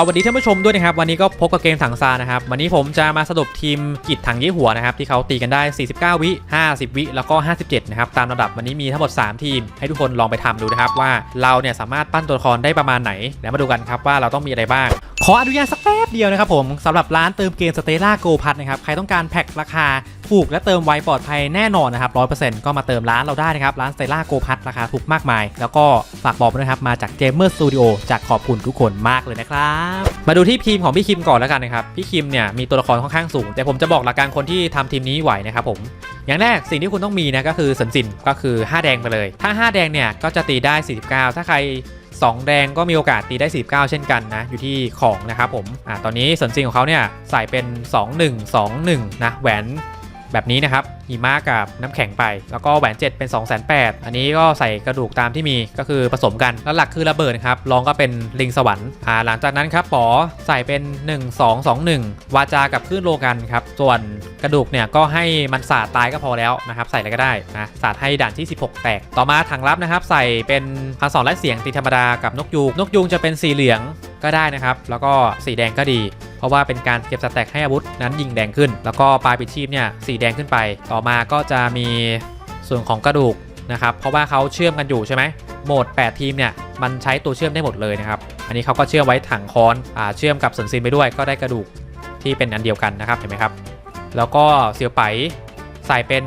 สวัสดีท่านผู้ชมด้วยนะครับ วันนี้ก็พบกับเกมถังซานะครับ วันนี้ผมจะมาสรุปทีมกิจถังยี่หัวนะครับ ที่เขาตีกันได้ 49 วิ 50 วิ แล้วก็ 57 นะครับ ตามระดับวันนี้มีทั้งหมด 3 ทีม ให้ทุกคนลองไปทำดูนะครับ ว่าเราเนี่ยสามารถปั้นตัวละครได้ประมาณไหน แล้วมาดูกันครับว่าเราต้องมีอะไรบ้าง ขออนุญาตสักแป๊บเดียวนะครับผมสำหรับร้านเติมเกมสเตล่าโกพัทนะครับใครต้องการแพ็คราคา ถูกและเติมไวปลอดภัยแน่นอนนะครับร้อยเปอร์เซ็นต์ก็มาเติมร้านเราได้นะครับ ร้านสเตล่าโกพัทราคาถูกมากมาย แล้วก็ฝากบอกด้วยนะครับ มาจากเกมเมอร์สตูดิโอจากขอบคุณทุกคนมากเลยนะครับ มาดูที่ทีมของพี่คิมก่อนแล้วกันนะครับ พี่คิมเนี่ยมีตัวละครค่อนข้างสูง แต่ผมจะบอกหลักการคนที่ทำทีมนี้ไหวนะครับผมอย่างแรกสิ่งที่คุณต้องมีนะก็คือสันสินก็คือ 5 แดงไปเลย ถ้า 5 แดงเนี่ยก็จะตีได้ 49 ถ้าใคร 2 แดงก็มีโอกาสตีได้ 49 เช่นกันนะ อยู่ที่ของนะครับผมอ่าตอนนี้สันสินของเขาเนี่ยใส่เป็น 2121 นะแหวน แบบนี้นะครับหิมะกับน้ำแข็งไป แล้วก็แหวน7เป็น2 8 0 0 0อันนี้ก็ใส่กระดูกตามที่มีก็คือผสมกันแล้วหลักคือระเบิดครับรองก็เป็นลิงสวรรค์อ่าหลังจากนั้นครับป๋อใส่เป็น 1 2 2 1 วาจากับคลื่นโลกันครับส่วนกระดูกเนี่ยก็ให้มันสาดตายก็พอแล้วนะครับใส่อะไรก็ได้นะสาดให้ด่านที่ 16 แตก ต่อมาถังลับนะครับ ใส่เป็นพันสองและเสียงตีธรรมดากับนกยูงนกยูงจะเป็นสีเหลืองก็ได้นะครับ แล้วก็สีแดงก็ดี เพราะว่าเป็นการเก็บสแต็กให้อาวุธนั้นยิงแดงขึ้น แล้วก็ปลายปิดชีพเนี่ยสีแดงขึ้นไป ต่อมาก็จะมีส่วนของกระดูกนะครับ เพราะว่าเขาเชื่อมกันอยู่ใช่ไหมโหมด 8 ทีมเนี่ยมันใช้ตัวเชื่อมได้หมดเลยนะครับ อันนี้เขาก็เชื่อมไว้ถังคอนอ่าเชื่อมกับสันซินไปด้วย ก็ได้กระดูกที่เป็นอันเดียวกันนะครับเห็นไหมครับ แล้วก็เสียวไปใส่เป็น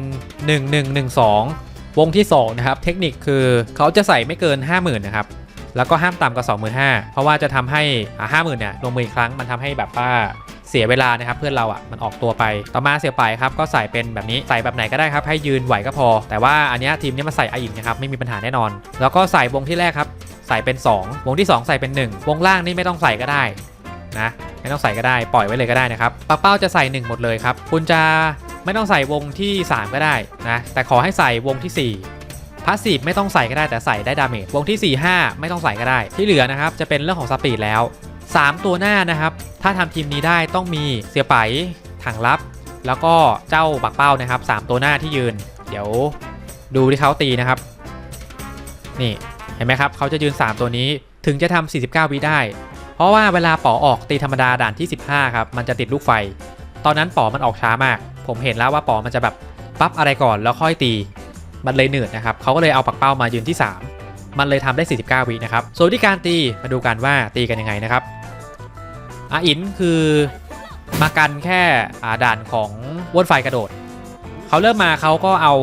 1112 วงที่ 2 นะครับ เทคนิคคือเขาจะใส่ไม่เกิน 50,000 นะครับ แล้วก็ห้ามต่ำกว่า25,000 เพราะว่าจะทำให้อ่า50,000เนี่ยลงมืออีกครั้งมันทำให้แบบว่าเสียเวลานะครับเพื่อนเราอะมันออกตัวไป ต่อมาเสียไปครับก็ใส่เป็นแบบนี้ใส่แบบไหนก็ได้ครับให้ยืนไหวก็พอ แต่ว่าอันนี้ทีมนี้มาใส่อาอินนะครับไม่มีปัญหาแน่นอน แล้วก็ใส่วงที่แรกครับใส่เป็น 2 วงที่ 2 ใส่เป็น 1 วงล่างนี่ไม่ต้องใส่ก็ได้นะไม่ต้องใส่ก็ได้ปล่อยไว้เลยก็ได้นะครับปักเป้าจะใส่ 1 หมดเลยครับคุณจะไม่ต้องใส่วงที่ 3 ก็ได้นะแต่ขอให้ใส่วงที่ 4 พาสซีฟไม่ต้องใส่ก็ได้แต่ใส่ได้ดาเมจวงที่ 4 5 ไม่ต้องใส่ก็ได้ ที่เหลือนะครับจะเป็นเรื่องของสปีดแล้ว 3 ตัวหน้านะครับ ถ้าทำทีมนี้ได้ต้องมีเสียไปถังลับ แล้วก็เจ้าบักเป้านะครับ 3 ตัวหน้าที่ยืน เดี๋ยวดูที่เขาตีนะครับ นี่เห็นไหมครับเขาจะยืน 3 ตัวนี้ถึงจะทำ49 วิได้ เพราะว่าเวลาป๋อออกตีธรรมดาด่านที่ 15 ครับ มันจะติดลูกไฟ ตอนนั้นป๋อมันออกช้ามาก ผมเห็นแล้วว่าป๋อมันจะแบบปั๊บอะไรก่อนแล้วค่อยตี มันเลยเหนื่อยนะครับเขาก็เลยเอาปักเป้ามายืนที่ 3 มันเลยทำได้ 49 วินะครับส่วนวิธีการตีมาดูกันว่าตีกันยังไงนะครับอาอินคือมากันแค่อาด่านของวนไฟกระโดดเขาเริ่มมาเขาก็เอา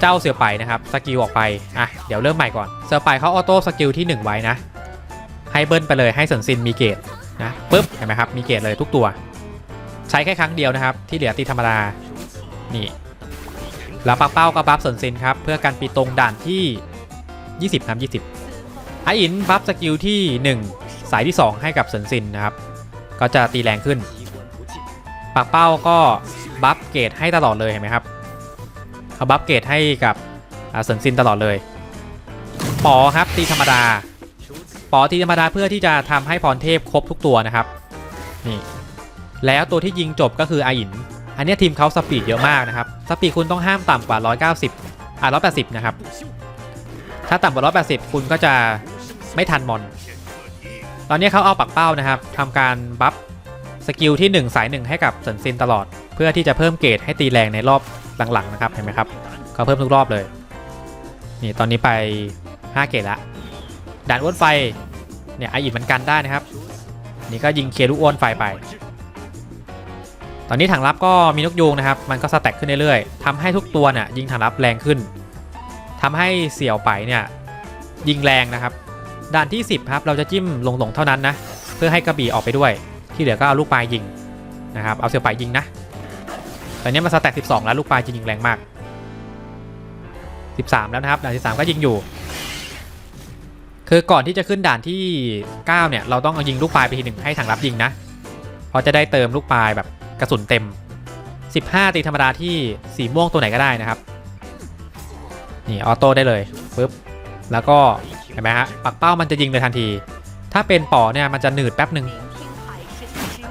เจ้าเสือไปนะครับสกิลออกไปอะเดี๋ยวเริ่มใหม่ก่อนเสือไปเขาออโต้สกิลที่ 1 ไว้นะให้เบิ้ลไปเลยให้สันซินมีเกตนะปุ๊บเห็นไหมครับมีเกตเลยทุกตัว ใช้แค่ครั้งเดียวนะครับ ที่เหลือตีธรรมดานี่ แล้วปักเป้าก็บัฟสันซินครับ เพื่อการปีตรงด่านที่ 20 ครับ 20ไออินบัฟสกิลที่ 1 สายที่ 2 ให้กับสันซินนะครับ ก็จะตีแรงขึ้น ปักเป้าก็บัฟเกตให้ตลอดเลยเห็นไหมครับเขาบัฟเกตให้กับสันซินตลอดเลยปอครับตีธรรมดาปอตีธรรมดาเพื่อที่จะทำให้พรเทพครบทุกตัวนะครับ นี่ แล้วตัวที่ยิงจบก็คืออาอิน อันนี้ทีมเขาสปีดเยอะมากนะครับ สปีดคุณต้องห้ามต่ำกว่า 190 อ่า180 นะครับ ถ้าต่ำกว่า 180 คุณก็จะไม่ทันมอน ตอนนี้เขาเอาปักเป้านะครับทำการบัฟสกิลที่ 1 สาย 1 ให้กับสันซินตลอด เพื่อที่จะเพิ่มเกรดให้ตีแรงในรอบหลังๆนะครับ เห็นไหมครับเขาเพิ่มทุกรอบเลย นี่ตอนนี้ไป 5 เกรดละด่านอ้วนไฟ เนี่ยไออิดมันกันได้นะครับ นี่ก็ยิงเคลูกอ้วนไฟไป ตอนนี้ถังรับก็มีนกยูงนะครับ มันก็สแต็กขึ้นเรื่อยๆทำให้ทุกตัวเนี่ยยิงถังรับแรงขึ้นทำให้เสี่ยวไปเนี่ยยิงแรงนะครับ ด่านที่ 10ครับเราจะจิ้มลงๆเท่านั้นนะ เพื่อให้กระบี่ออกไปด้วย ที่เหลือก็เอาลูกปลายยิงนะครับ เอาเสี่ยวไปยิงนะ ตอนนี้มาสแต็ก12 แล้วลูกปลายจะยิงแรงมาก 13 แล้วนะครับ ด่านที่ 3 ก็ยิงอยู่ คือก่อนที่จะขึ้นด่านที่ 9 เนี่ย เราต้องเอายิงลูกปลายไปทีหนึ่งให้ถังรับยิงนะ เพราะจะได้เติมลูกปลายแบบ กระสุนเต็ม 15 ตีธรรมดาที่สีม่วงตัวไหนก็ได้นะครับ นี่ออโต้ได้เลยปึ๊บแล้วก็เห็นไหมฮะปักเป้ามันจะยิงเลยทันที ถ้าเป็นป๋อเนี่ยมันจะหนืดแป๊บหนึ่ง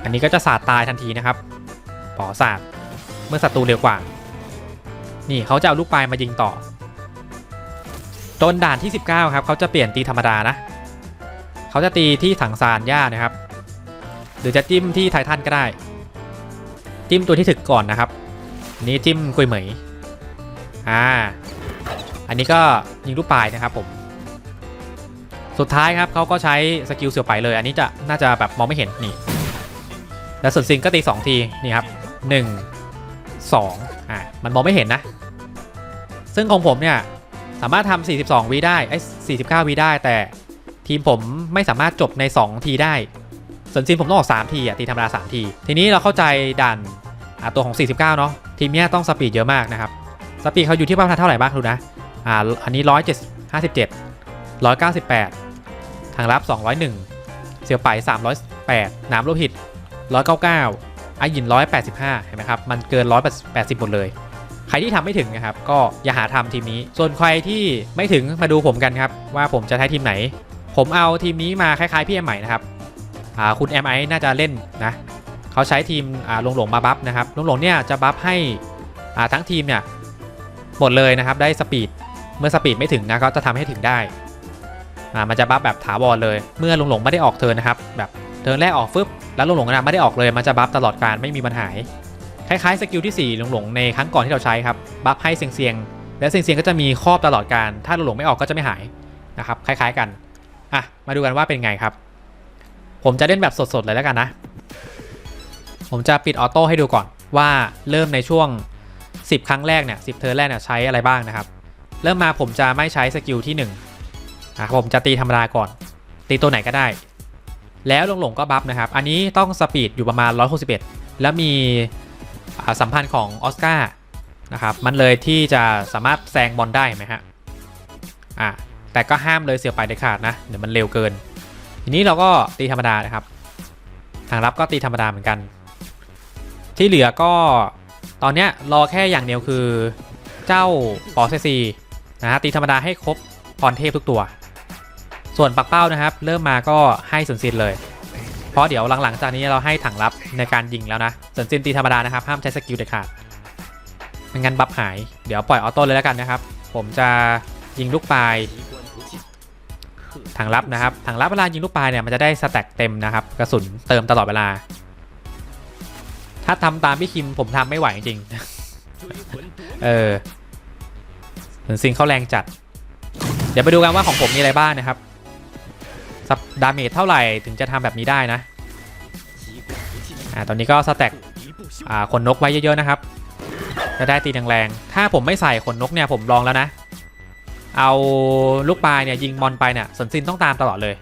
อันนี้ก็จะสาดตายทันทีนะครับป๋อสาดเมื่อศัตรูเร็วกว่า นี่เขาจะเอาลูกปลายมายิงต่อจนด่านที่ 19 ครับเขาจะเปลี่ยนตีธรรมดานะเขาจะตีที่ถังซานหญ้านะครับ หรือจะจิ้มที่ไททันก็ได้ จิ้มตัวที่ถึกก่อนนะครับนนี้จิ้มกุยเหมยอ่าอันนี้ก็ยิงลูกปลายนะครับผม สุดท้ายครับเขาก็ใช้สกิลเสียวไปเลย อันนี้จะน่าจะแบบมองไม่เห็นนี่แล้วส่วนซิงก็ตี 2 ทีนี่ครับ 1 2อ่ามันมองไม่เห็นนะ ซึ่งของผมเนี่ยสามารถทำ42วิได้ไอ้49วิได้ แต่ทีมผมไม่สามารถจบใน 2 ทีได้ ส่วนซินผมต้องออก 3 ทีอะตีธรรมดา3ที ทีนี้เราเข้าใจด่าน อ่าตัวของ 49 เนาะทีมเนี้ยต้องสปีดเยอะมากนะครับสปีดเขาอยู่ที่ประมาณเท่าไหร่บ้างดูนะอ่าอันนี้ 157 198 ทางรับ 201 เสียวไป308 น้ำโลหิต 199ไอหยิน 185 เห็นไหมครับ มันเกิน 180 หมดเลย ใครที่ทำไม่ถึงนะครับ ก็อย่าหาทำทีมนี้ ส่วนใครที่ไม่ถึงมาดูผมกันครับ ว่าผมจะใช้ทีมไหน ผมเอาทีมนี้มาคล้ายๆพี่แอมใหม่นะครับอ่าคุณแอมไอน่าจะเล่นนะ เขาใช้ทีมอ่าลงหลงมาบัฟนะครับลงหลงเนี่ยจะบัฟให้ทั้งทีมเนี่ยหมดเลยนะครับได้สปีดเมื่อสปีดไม่ถึงนะก็จะทำให้ถึงได้มันจะบัฟแบบถาวรเลย เมื่อลงหลงไม่ได้ออกเทิร์นนะครับแบบเทิร์นแรกออกฟึบแล้วลงหลงนะไม่ได้ออกเลยมันจะบัฟตลอดการไม่มีปัญหาคล้ายๆสกิลที่4ลงหลงในครั้งก่อนที่เราใช้ครับบัฟให้เสียงๆและเสียงๆก็จะมีครอบตลอดการถ้าลงหลงไม่ออกก็จะไม่หายนะครับคล้าย ๆกันอะมาดูกันว่าเป็นไงครับ ผมจะเล่นแบบสดๆเลยแล้วกันนะ ผมจะปิดออโต้ให้ดูก่อนว่าเริ่มในช่วง 10 ครั้งแรกเนี่ย10เทิร์นแรกเนี่ยใช้อะไรบ้างนะครับ เริ่มมาผมจะไม่ใช้สกิลที่1อะผมจะตีธรรมดาก่อน ตีตัวไหนก็ได้ แล้วลงหลงก็บัฟนะครับ อันนี้ต้องสปีดอยู่ประมาณ 161 แล้วมีสัมพันธ์ของออสการ์นะครับ มันเลยที่จะสามารถแซงบอลได้เห็นไหมฮะอะแต่ก็ห้ามเลยเสียไปเด็ดขาดนะ เดี๋ยวมันเร็วเกิน ทีนี้เราก็ตีธรรมดานะครับ ทางรับก็ตีธรรมดาเหมือนกัน ที่เหลือก็ตอนเนี้ยรอแค่อย่างเดียวคือเจ้าปอเซซีนะฮะตีธรรมดาให้ครบพรเทพทุกตัว ส่วนปักเป้านะครับ เริ่มมาก็ให้สุนซินเลย เพราะเดี๋ยวหลังๆจากนี้เราให้ถังรับในการยิงแล้วนะสุนซินตีธรรมดานะครับ ห้ามใช้สกิลเด็ดขาดไม่งั้นบัฟหาย เดี๋ยวปล่อยออโต้เลยแล้วกันนะครับ ผมจะยิงลูกปลายถังรับนะครับถังรับเวลายิงลูกปลายเนี่ยมันจะได้สแต็กเต็มนะครับ กระสุนเติมตลอดเวลา ถ้าทำตามพี่คิมผมทำไม่ไหวจริงๆเออเหมือนซิงเขาแรงจัด เดี๋ยวไปดูกันว่าของผมมีอะไรบ้างนะครับสับดาเมจเท่าไหร่ถึงจะทำแบบนี้ได้นะอ่าตอนนี้ก็สแต็กอ่าขนนกไว้เยอะๆนะครับจะได้ตีแรงๆ ถ้าผมไม่ใส่ขนนกเนี่ยผมลองแล้วนะ เอาลูกปลายเนี่ยยิงมอนไปเนี่ยสนซินต้องตามตลอดเลย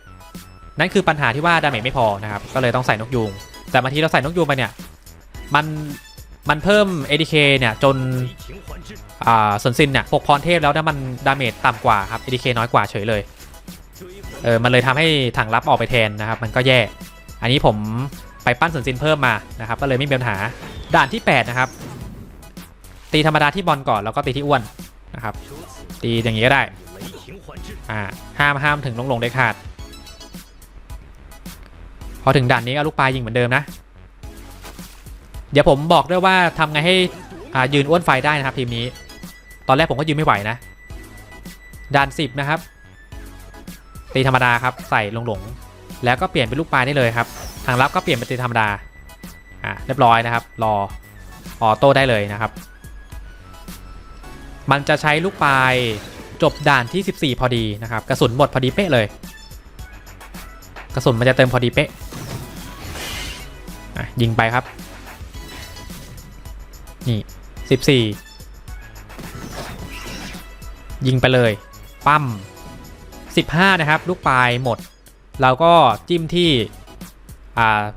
นั่นคือปัญหาที่ว่าดาเมจไม่พอนะครับ ก็เลยต้องใส่นกยูง แต่บางทีเราใส่นกยูงไปเนี่ย มันมันเพิ่ม ADK เนี่ย จนอ่าสนซินเนี่ยปกพรเทพแล้วนะมันดาเมจต่ำกว่าครับ ADK น้อยกว่าเฉยเลยเออมันเลยทำให้ถังรับออกไปแทนนะครับ มันก็แย่ อันนี้ผมไปปั้นสนซินเพิ่มมานะครับ ก็เลยไม่มีปัญหาด่านที่ 8 นะครับ ตีธรรมดาที่บอลก่อนแล้วก็ตีที่อ้วนนะครับ ตีอย่างนี้ก็ได้อ่าห้ามห้ามถึงลงลงได้ขาด พอถึงด่านนี้เอาลูกปลายยิงเหมือนเดิมนะ เดี๋ยวผมบอกด้วยว่าทำไงให้ยืนอ้วนไฟได้นะครับทีมนี้ ตอนแรกผมก็ยืนไม่ไหวนะด่าน10 นะครับ ตีธรรมดาครับใส่ลงหลง แล้วก็เปลี่ยนเป็นลูกปลายได้เลยครับ ทางรับก็เปลี่ยนเป็นตีธรรมดาอ่าเรียบร้อยนะครับ รอออโต้ได้เลยนะครับ มันจะใช้ลูกปลายจบด่านที่ 14 พอดีนะครับ กระสุนหมดพอดีเป๊ะเลย กระสุนมันจะเติมพอดีเป๊ะะยิงไปครับ นี่ 14 ยิงไปเลย ปั้ม 15 นะครับ ลูกปลายหมด เราก็จิ้มที่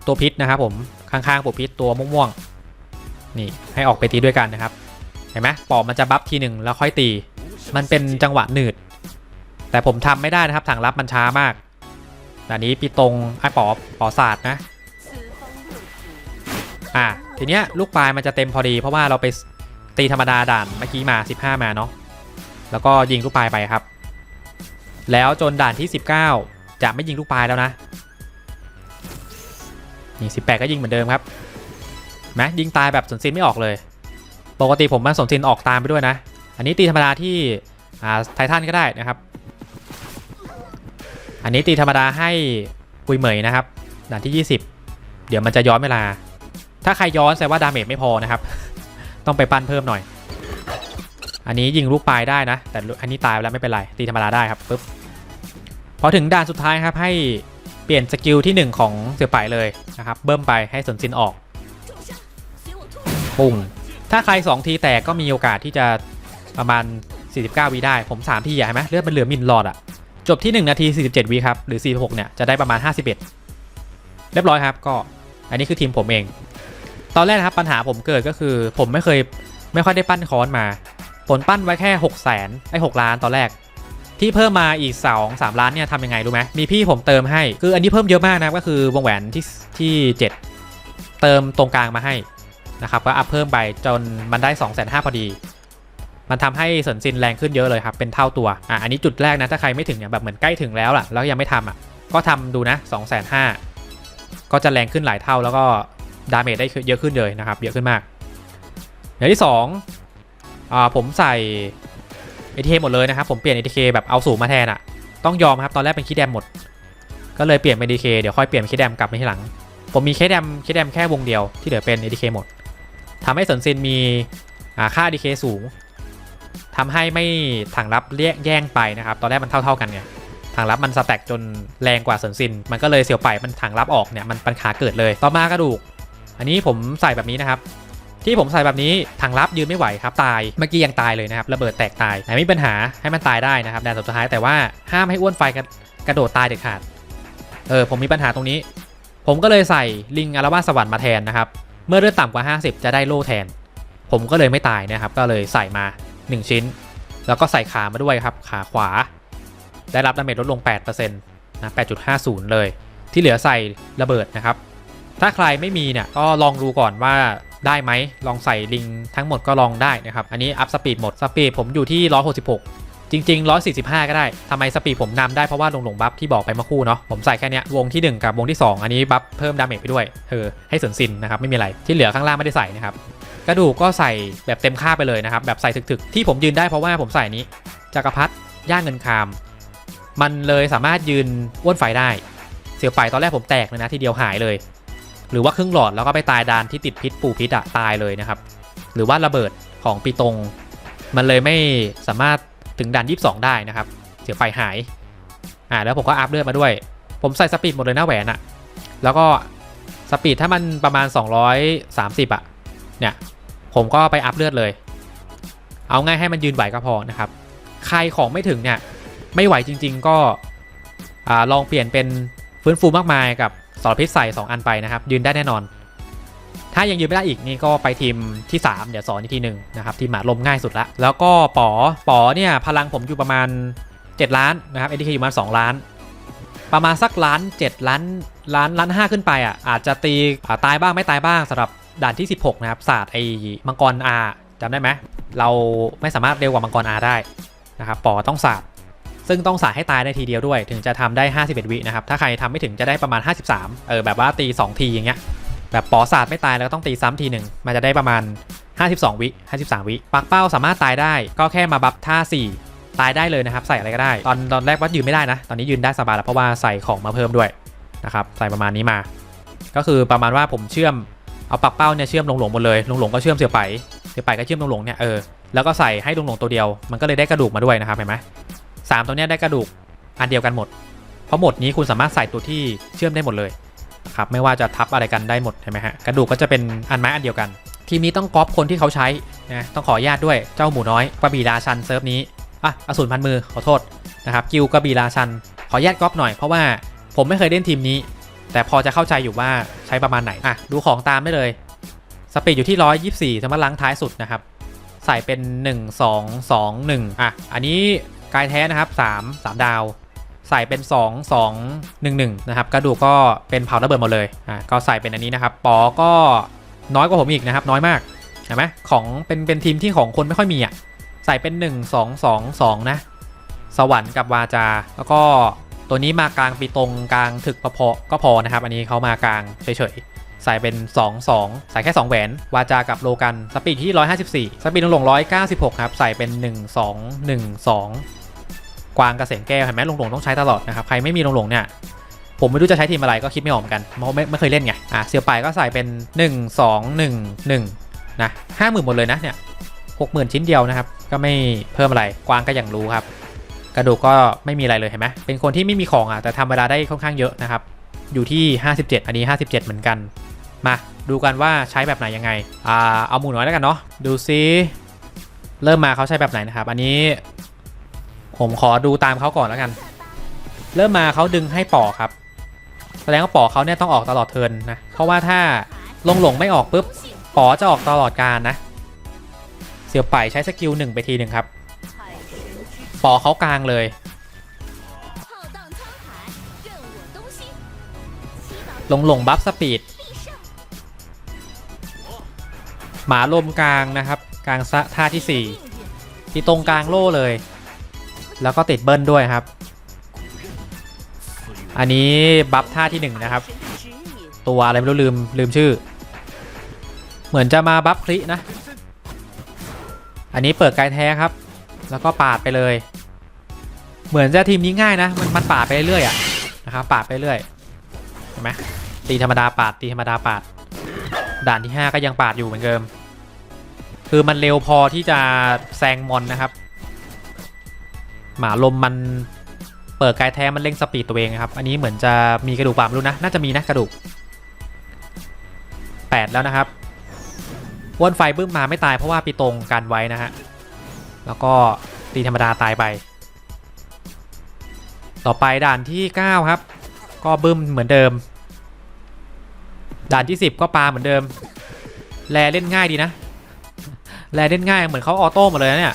ตัวพิษนะครับผม ข้างๆปวกพิษตัวม่วงๆ นี่ให้ออกไปตีด้วยกันนะครับ เห็นไหมปอบมันจะบัฟทีหนึ่งแล้วค่อยตี มันเป็นจังหวะหนืด แต่ผมทำไม่ได้นะครับถังรับมันช้ามากอันนี้ปีตรงไอ้ปอบปอศาสตร์นะ อะ ทีเนี้ยลูกปลายมันจะเต็มพอดี เพราะว่าเราไปตีธรรมดาด่านเมื่อกี้มา 15 มาเนาะแล้วก็ยิงลูกปลายไปครับ แล้วจนด่านที่ 19 จะไม่ยิงลูกปลายแล้วนะนี่18 ก็ยิงเหมือนเดิมครับไหมยิงตายแบบสนซินไม่ออกเลย ปกติผมมันสนซินออกตามไปด้วยนะ อันนี้ตีธรรมดาที่อ่าไททันก็ได้นะครับ อันนี้ตีธรรมดาให้กุยเหมยนะครับด่านที่ 20 เดี๋ยวมันจะย้อนเวลา ถ้าใครย้อนแสดงว่าดาเมจไม่พอนะครับ ต้องไปปั้นเพิ่มหน่อย อันนี้ยิงลูกปลายได้นะ แต่อันนี้ตายไปแล้วไม่เป็นไร ตีธรรมดาได้ครับปุ๊บพอถึงด่านสุดท้ายครับให้เปลี่ยนสกิลที่ 1 ของเสือป่ายเลยนะครับ เบิ่มไปให้สนซินออกปุ้งถ้าใคร 2 ทีแตกก็มีโอกาสที่จะประมาณ 49วิได้ ผม 3 ทีอะเห็นไหมเลือดมันเหลือมินหลอดอะจบที่ 1 นาที 47วิครับ หรือ 46 เนี่ย จะได้ประมาณ 51 เรียบร้อยครับ ก็อันนี้คือทีมผมเอง ตอนแรกนะครับปัญหาผมเกิดก็คือ ผมไม่เคยไม่ค่อยได้ปั้นคอนมา ผลปั้นไว้แค่6 0 0 0 0 0ไอ้6ล้านตอนแรก ที่เพิ่มมาอีก 2 3 ล้านเนี่ยทำยังไงรู้ไหมมีพี่ผมเติมให้ คืออันนี้เพิ่มเยอะมากนะก็คือวงแหวนที่ที่ 7 เติมตรงกลางมาให้นะครับก็อัพเพิ่มไปจนมันได้2 5 0 0 0พอดี มันทำให้สนซินแรงขึ้นเยอะเลยครับ เป็นเท่าตัวอะอันนี้จุดแรกนะ ถ้าใครไม่ถึงเนี่ยแบบเหมือนใกล้ถึงแล้วล่ะ แล้วยังไม่ทำอะ ก็ทำดูนะ2 5 0 0 0ก็จะแรงขึ้นหลายเท่าแล้วก็ ดาเมจได้เยอะขึ้นเลยนะครับ เยอะขึ้นมาก อย่างที่2อ่าผมใส่ ATK หมดเลยนะครับ ผมเปลี่ยน ATK แบบเอาสูงมาแทนอะ ต้องยอมครับ ตอนแรกเป็นคิดแดมหมด ก็เลยเปลี่ยนเป็น ATK เดี๋ยวค่อยเปลี่ยนคิดแดมกลับมาทีหลัง ผมมีคิดแดมคิดแดมแค่วงเดียวที่เหลือเป็น ATK หมดทำให้สนซินมีอ่าค่า ATK สูงทำให้ไม่ถังรับเรียกแย่งไปนะครับ ตอนแรกมันเท่า ๆกันไงถังรับมันสแต็กจนแรงกว่าสนซิน มันก็เลยเสียวไปมันถังรับออกเนี่ยมันปัญหาเกิดเลย ต่อมากระดูก อันนี้ผมใส่แบบนี้นะครับ ที่ผมใส่แบบนี้ถังรับยืนไม่ไหวครับตายเมื่อกี้ยังตายเลยนะครับระเบิดแตกตายแต่ไม่มีปัญหาให้มันตายได้นะครับแดนสุดท้ายแต่ว่าห้ามให้อ้วนไฟกระกระโดดตายเด็ดขาดเออผมมีปัญหาตรงนี้ ผมก็เลยใส่ลิงอารวาสสวรรค์มาแทนนะครับเมื่อเลือดต่ำกว่า 50 จะได้โล่แทน ผมก็เลยไม่ตายนะครับ ก็เลยใส่มา 1 ชิ้น แล้วก็ใส่ขามาด้วยครับ ขาขวา ได้รับดาเมจลดลง 8%นะ 8.50 เลย ที่เหลือใส่ระเบิดนะครับ ถ้าใครไม่มีเนี่ยก็ลองดูก่อนว่าได้ไหม ลองใส่ลิงทั้งหมดก็ลองได้นะครับ อันนี้อัพสปีดหมด สปีดผมอยู่ที่ 166 จริง ๆ 145 ก็ได้ ทำไมสปีดผมนำได้เพราะว่าลงหลงบัฟที่บอกไปเมื่อคู่เนาะ ผมใส่แค่นี้วงที่ 1 กับวงที่ 2 อันนี้บัฟเพิ่มดาเมจไปด้วย เออ ให้สนซินนะครับ ไม่มีอะไร ที่เหลือข้างล่างไม่ได้ใส่นะครับ กระดูกก็ใส่แบบเต็มค่าไปเลยนะครับ แบบใส่ถึกๆ ที่ผมยืนได้เพราะว่าผมใส่นี้ จักรพรรดิย่างเงินคาม มันเลยสามารถยืนอ้วนไฟได้ เสียวไฟตอนแรกผมแตกเลยนะทีเดียวหายเลย หรือว่าครึ่งหลอดแล้วก็ไปตายดานที่ติดพิษปูพิษอะตายเลยนะครับ หรือว่าระเบิดของปีตงมันเลยไม่สามารถถึงด่าน 22 ได้นะครับ เสียไฟหายอ่าแล้วผมก็อัพเลือดมาด้วย ผมใส่สปีดหมดเลยหนะแหวนอะแล้วก็สปีดถ้ามันประมาณ 230อะเนี่ยผมก็ไปอัพเลือดเลย เอาง่ายให้มันยืนไหวก็พอนะครับ ใครของไม่ถึงเนี่ยไม่ไหวจริง ๆ ก็อลองเปลี่ยนเป็นฟื้นฟูมากมายกับ สารพิษใส่ 2 อันไปนะครับ ยืนได้แน่นอน ถ้ายังยืนไม่ได้อีกนี่ก็ไปทีมที่ 3 เดี๋ยวสอนอีกทีหนึ่งนะครับทีมหมาลมง่ายสุดละ แล้วก็ป๋อป๋อเนี่ยพลังผมอยู่ประมาณ 7 ล้านนะครับเอ k อยู่ประมาณ2ล้าน ประมาณสักล้าน 7 ล้านล้านล้านห้าขึ้นไปอะอาจจะตีอ่าตายบ้างไม่ตายบ้างสำหรับด่านที่ 16 นะครับศาสตร์ไอ้มังกรอาจำได้ไหมเราไม่สามารถเร็วกว่ามังกรอาได้นะครับป๋อต้องศาสตร์ ซึ่งต้องศาสตร์ให้ตายได้ทีเดียวด้วย ถึงจะทำได้ 51 วินะครับ ถ้าใครทำไม่ถึงจะได้ประมาณ 53 เออแบบว่าตี 2 ทีอย่างเงี้ย แบบป๋อศาสตร์ไม่ตายแล้วก็ต้องตีซ้ำทีหนึ่งมันจะได้ประมาณ 52 วิ 53 วิ ปักเป้าสามารถตายได้ ก็แค่มาบัฟท่า 4 ตายได้เลยนะครับ ใส่อะไรก็ได้ ตอนตอนแรกว่ายืนไม่ได้นะ ตอนนี้ยืนได้สบายแล้วเพราะว่าใส่ของมาเพิ่มด้วยนะครับ ใส่ประมาณนี้มา ก็คือประมาณว่าผมเชื่อม เอาปักเป้าเนี่ยเชื่อมลงหลงหมดเลย ลงหลงก็เชื่อมเสียไป เสียไปก็เชื่อมลงหลงเนี่ยเออ แล้วก็ใส่ให้ลงหลงตัวเดียว มันก็เลยได้กระดูกมาด้วยนะครับเห็นไหม สามตัวนี้ได้กระดูกอันเดียวกันหมด เพราะหมดนี้คุณสามารถใส่ตัวที่เชื่อมได้หมดเลยนะครับไม่ว่าจะทับอะไรกันได้หมดเห็นไหมฮะกระดูกก็จะเป็นอันไม้อันเดียวกัน ทีมนี้ต้องก๊อปคนที่เขาใช้นะต้องขออนุญาตด้วยเจ้าหมูน้อยกระบี่ราชันเซิร์ฟนี้อะอสูรพันมือขอโทษนะครับกิวกระบี่ราชัน ขออนุญาตก๊อปหน่อยเพราะว่าผมไม่เคยเล่นทีมนี้ แต่พอจะเข้าใจอยู่ว่าใช้ประมาณไหนอะดูของตามได้เลยสปีดอยู่ที่ 124สำหรับล้างท้ายสุดนะครับ ใส่เป็น 1 2 2 1 อะ อันนี้ กายแท้นะครับ 3 3 ดาว ใส่เป็น 2 2 1 1 นะครับ กระดูกก็เป็นเผาระเบิดหมดเลย อะก็ใส่เป็นอันนี้นะครับ ปอก็น้อยกว่าผมอีกนะครับ น้อยมาก เห็นไหมของเป็นเป็นทีมที่ของคนไม่ค่อยมีอะ ใส่เป็น 1 2 2 2 นะ สวรรค์กับวาจา แล้วก็ตัวนี้มากลางปีตรงกลางถึกประพอก็พอนะครับ อันนี้เขามากลางเฉยๆ ใส่เป็น 2 2 ใส่แค่ 2 แหวน วาจากับโลกัน สปีดที่ 154 สปีดลง196 ครับ ใส่เป็น 1 2 1 2 กวางกระเสงแก้วเห็นไหมลงหลงต้องใช้ตลอดนะครับใครไม่มีลงหลงเนี่ยผมไม่รู้จะใช้ทีมอะไรก็คิดไม่ออกเหมือนกันเพราะไม่ไม่เคยเล่นไงอะเสียวไปก็ใส่เป็น 1 2 1 1นะห้าหมื่นหมดเลยนะเนี่ยหกหมื่นชิ้นเดียวนะครับก็ไม่เพิ่มอะไรกวางก็อย่างรู้ครับ กระดูกก็ไม่มีอะไรเลยเห็นไหมเป็นคนที่ไม่มีของอะแต่ทำเวลาได้ค่อนข้างเยอะนะครับอยู่ที่ 57 อันนี้ 57 เหมือนกัน มาดูกันว่าใช้แบบไหนยังไงอ่าเอาหมูน้อยแล้วกันเนาะดูซิเริ่มมาเขาใช้แบบไหนนะครับ อันนี้ ผมขอดูตามเขาก่อนแล้วกัน เริ่มมาเขาดึงให้ปอครับ แสดงว่าปอเขาเนี่ยต้องออกตลอดเทินนะ เพราะว่าถ้าลงหลงไม่ออกปุ๊บปอจะออกตลอดการนะ เสียวไปใช้สกิลหนึ่งไปทีหนึ่งครับ ปอเขากลางเลย ลงหลงบัฟสปีด หมาลมกลางนะครับ กลางท่าที่ 4 ที่ตรงกลางโล่เลย แล้วก็ติดเบิ้ลด้วยครับ อันนี้บัฟท่าที่ 1 นะครับ ตัวอะไรไม่รู้ลืมลืมชื่อ เหมือนจะมาบัฟคลินะ อันนี้เปิดไกลแท้ครับ แล้วก็ปาดไปเลย เหมือนจะทีมนี้ง่ายนะ มันมันปาดไปเรื่อยๆอะนะครับปาดไปเรื่อยเห็นไหมตีธรรมดาปาดตีธรรมดาปาด ด่านที่ 5 ก็ยังปาดอยู่เหมือนเดิม คือมันเร็วพอที่จะแซงมอนนะครับ หมาลมมันเปิดกายแท้มันเร่งสปีดตัวเองครับ อันนี้เหมือนจะมีกระดูกปามรู้นะ น่าจะมีนะกระดูก 8 แล้วนะครับวนไฟบึ้มมาไม่ตายเพราะว่าปีตรงกันไว้นะฮะ แล้วก็ตีธรรมดาตายไป ต่อไปด่านที่ 9 ครับ ก็บึ้มเหมือนเดิม ด่านที่ 10 ก็ปลาเหมือนเดิม แลเล่นง่ายดีนะ แลเล่นง่ายเหมือนเขาออโต้หมดเลยนะเนี่ย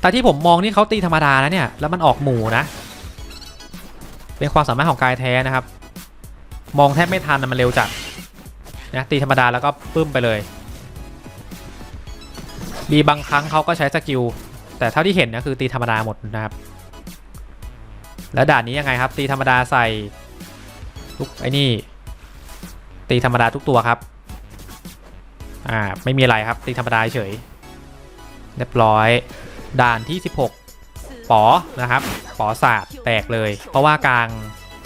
แต่ที่ผมมองนี่เขาตีธรรมดานะเนี่ย แล้วมันออกหมู่นะ เป็นความสามารถของกายแท้นะครับ มองแทบไม่ทันนะมันเร็วจัดนะตีธรรมดาแล้วก็ปึ้มไปเลย มีบางครั้งเขาก็ใช้สกิล แต่เท่าที่เห็นนะคือตีธรรมดาหมดนะครับ แล้วด่านนี้ยังไงครับ ตีธรรมดาใส่ทุกไอ้นี่ ตีธรรมดาทุกตัวครับอ่าไม่มีอะไรครับตีธรรมดาเฉย เรียบร้อย ด่านที่ 16 ปอนะครับ ปอศาสตร์แตกเลย เพราะว่ากลาง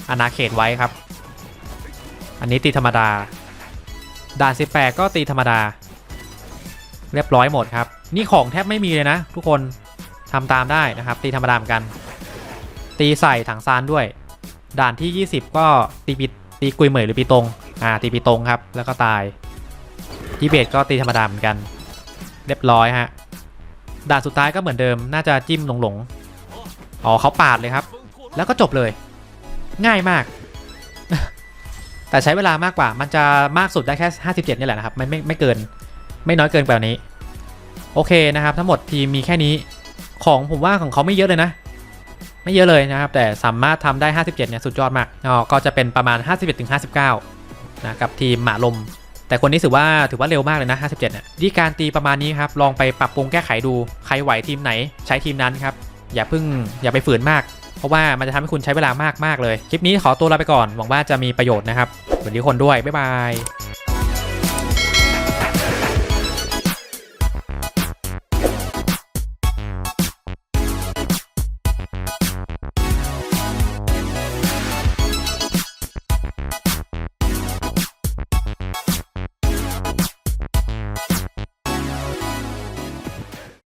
อาณาเขตไว้ครับ อันนี้ตีธรรมดา ด่าน 18 ก็ตีธรรมดา เรียบร้อยหมดครับ นี่ของแทบไม่มีเลยนะ ทุกคนทำตามได้นะครับ ตีธรรมดาเหมือนกัน ตีใส่ถังซานด้วย ด่านที่ 20 ก็ตีปิดตีกุยเหมยหรือปีตรงอ่า ตีปีตรงครับ แล้วก็ตายที่เบสก็ตีธรรมดาเหมือนกัน เรียบร้อยฮะ ด่านสุดท้ายก็เหมือนเดิม น่าจะจิ้มหลงหลงๆอ๋อเขาปาดเลยครับ แล้วก็จบเลย ง่ายมาก แต่ใช้เวลามากกว่า มันจะมากสุดได้แค่ 57นี่แหละนะครับ ไม่ไม่ไม่เกิน ไม่น้อยเกินกว่านี้ โอเคนะครับ ทั้งหมดทีมมีแค่นี้ ของผมว่าของเขาไม่เยอะเลยนะ ไม่เยอะเลยนะครับ แต่สามารถทำได้ 57เนี่ยสุดยอดมากอ๋อก็จะเป็นประมาณ 51-59นะกับทีมหมาลม แต่คนนี้ถือว่าถือว่าเร็วมากเลยนะ 57เนี่ยที่การตีประมาณนี้ครับ ลองไปปรับปรุงแก้ไขดู ใครไหวทีมไหนใช้ทีมนั้นครับ อย่าพึ่งอย่าไปฝืนมาก เพราะว่ามันจะทำให้คุณใช้เวลามากมากๆเลย คลิปนี้ขอตัวลาไปก่อน หวังว่าจะมีประโยชน์นะครับสวัสดีคนด้วย บ๊ายบาย